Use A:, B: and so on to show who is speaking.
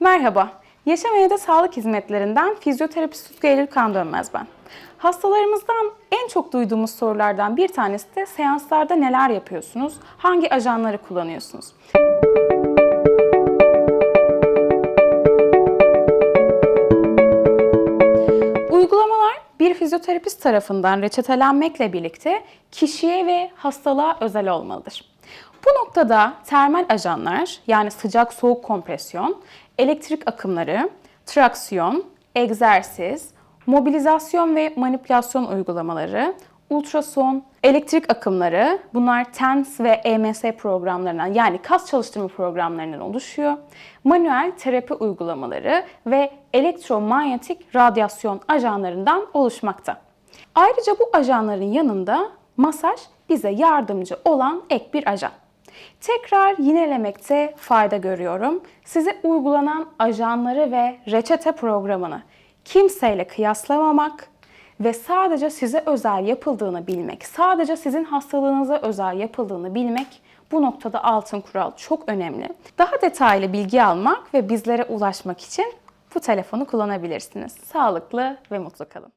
A: Merhaba, Yaşam Evde Sağlık Hizmetlerinden fizyoterapist Tutku Eylül Kan Dönmez ben. Hastalarımızdan en çok duyduğumuz sorulardan bir tanesi de seanslarda neler yapıyorsunuz, hangi ajanları kullanıyorsunuz? Bir fizyoterapist tarafından reçetelenmekle birlikte kişiye ve hastalığa özel olmalıdır. Bu noktada termal ajanlar yani sıcak soğuk kompresyon, elektrik akımları, traksiyon, egzersiz, mobilizasyon ve manipülasyon uygulamaları, ultrason, elektrik akımları bunlar TENS ve EMS programlarından yani kas çalıştırma programlarından oluşuyor. Manuel terapi uygulamaları ve elektromanyetik radyasyon ajanlarından oluşmakta. Ayrıca bu ajanların yanında masaj bize yardımcı olan ek bir ajan. Tekrar yinelemekte fayda görüyorum. Size uygulanan ajanları ve reçete programını kimseyle kıyaslamamak ve sadece size özel yapıldığını bilmek, sadece sizin hastalığınıza özel yapıldığını bilmek bu noktada altın kural çok önemli. Daha detaylı bilgi almak ve bizlere ulaşmak için bu telefonu kullanabilirsiniz. Sağlıklı ve mutlu kalın.